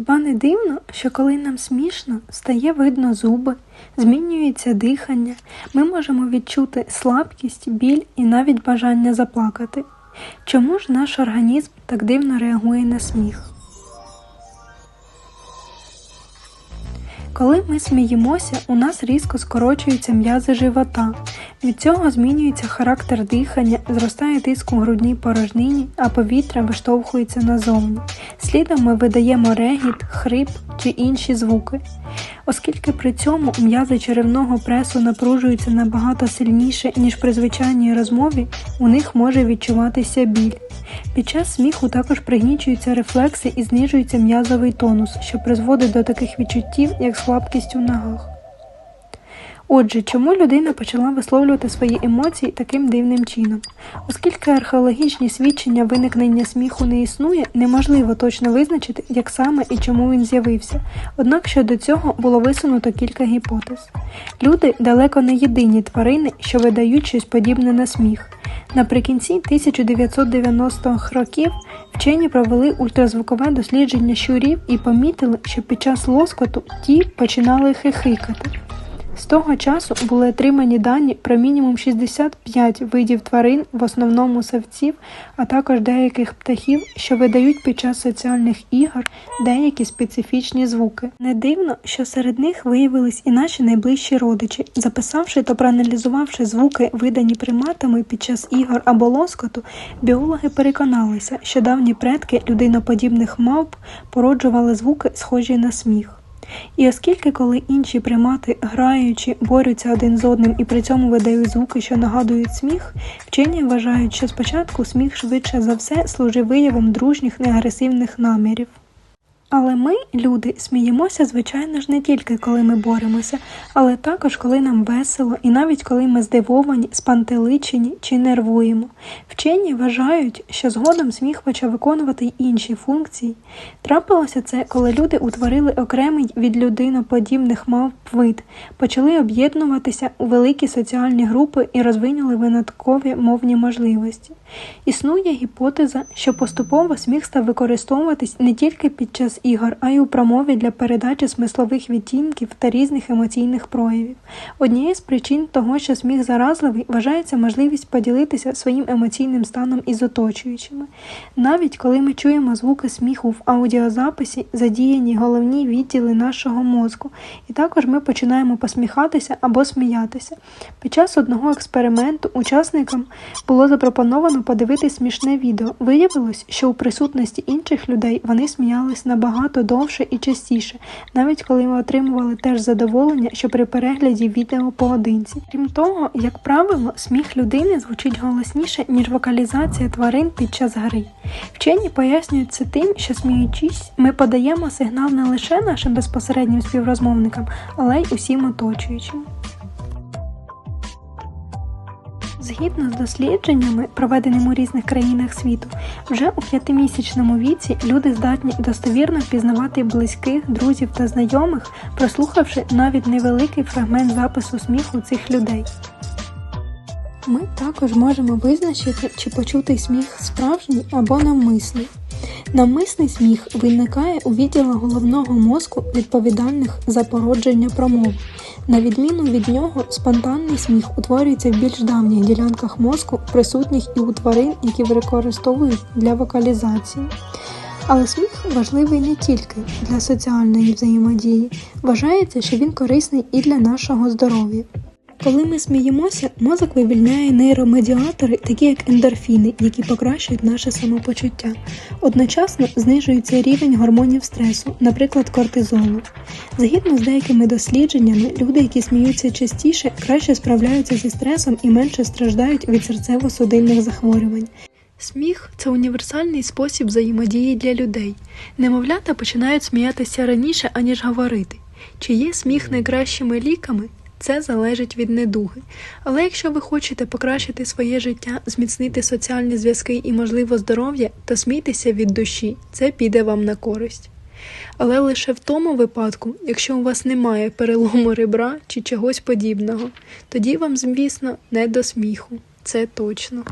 Хіба не дивно, що коли нам смішно, стає видно зуби, змінюється дихання, ми можемо відчути слабкість, біль і навіть бажання заплакати. Чому ж наш організм так дивно реагує на сміх? Коли ми сміємося, у нас різко скорочуються м'язи живота. Від цього змінюється характер дихання, зростає тиск у грудній порожнині, а повітря виштовхується назовні. Слідом ми видаємо регіт, хрип чи інші звуки. Оскільки при цьому м'язи черевного пресу напружуються набагато сильніше, ніж при звичайній розмові, у них може відчуватися біль. Під час сміху також пригнічуються рефлекси і знижується м'язовий тонус, що призводить до таких відчуттів, як слабкість у ногах. Отже, чому людина почала висловлювати свої емоції таким дивним чином? Оскільки археологічні свідчення виникнення сміху не існує, неможливо точно визначити, як саме і чому він з'явився. Однак щодо цього було висунуто кілька гіпотез. Люди далеко не єдині тварини, що видають щось подібне на сміх. Наприкінці 1990-х років вчені провели ультразвукове дослідження щурів і помітили, що під час лоскоту ті починали хихикати. З того часу були отримані дані про мінімум 65 видів тварин, в основному савців, а також деяких птахів, що видають під час соціальних ігор деякі специфічні звуки. Не дивно, що серед них виявились і наші найближчі родичі. Записавши та проаналізувавши звуки, видані приматами під час ігор або лоскоту, біологи переконалися, що давні предки людиноподібних мавп породжували звуки, схожі на сміх. І оскільки, коли інші примати, граючи, борються один з одним і при цьому видають звуки, що нагадують сміх, вчені вважають, що спочатку сміх швидше за все служив виявом дружніх неагресивних намірів. Але ми, люди, сміємося, звичайно ж, не тільки коли ми боремося, але також коли нам весело, і навіть коли ми здивовані, спантеличені чи нервуємо. Вчені вважають, що згодом сміх почав виконувати й інші функції. Трапилося це, коли люди утворили окремий від людиноподібних мав вид, почали об'єднуватися у великі соціальні групи і розвинули виняткові мовні можливості. Існує гіпотеза, що поступово сміх став використовуватись не тільки під час ігор, а й у промові для передачі смислових відтінків та різних емоційних проявів. Однією з причин того, що сміх заразливий, вважається можливість поділитися своїм емоційним станом із оточуючими. Навіть коли ми чуємо звуки сміху в аудіозаписі, задіяні головні відділи нашого мозку, і також ми починаємо посміхатися або сміятися. Під час одного експерименту учасникам було запропоновано подивитись смішне відео. Виявилось, що у присутності інших людей вони сміялись набагато набагато довше і частіше, навіть коли ми отримували теж задоволення, що при перегляді відео поодинці. Крім того, як правило, сміх людини звучить голосніше, ніж вокалізація тварин під час гри. Вчені пояснюють це тим, що сміючись, ми подаємо сигнал не лише нашим безпосереднім співрозмовникам, але й усім оточуючим. Згідно з дослідженнями, проведеними у різних країнах світу, вже у п'ятимісячному віці люди здатні достовірно впізнавати близьких, друзів та знайомих, прослухавши навіть невеликий фрагмент запису сміху цих людей. Ми також можемо визначити, чи почутий сміх справжній або навмисний. Навмисний сміх виникає у відділах головного мозку, відповідальних за породження промов. На відміну від нього, спонтанний сміх утворюється в більш давніх ділянках мозку, присутніх і у тварин, які використовують для вокалізації. Але сміх важливий не тільки для соціальної взаємодії, вважається, що він корисний і для нашого здоров'я. Коли ми сміємося, мозок вивільняє нейромедіатори, такі як ендорфіни, які покращують наше самопочуття. Одночасно знижується рівень гормонів стресу, наприклад, кортизолу. Згідно з деякими дослідженнями, люди, які сміються частіше, краще справляються зі стресом і менше страждають від серцево-судинних захворювань. Сміх це універсальний спосіб взаємодії для людей. Немовлята починають сміятися раніше, аніж говорити. Чи є сміх найкращими ліками? Це залежить від недуги. Але якщо ви хочете покращити своє життя, зміцнити соціальні зв'язки і, можливо, здоров'я, то смійтеся від душі, це піде вам на користь. Але лише в тому випадку, якщо у вас немає перелому ребра чи чогось подібного, тоді вам, звісно, не до сміху. Це точно.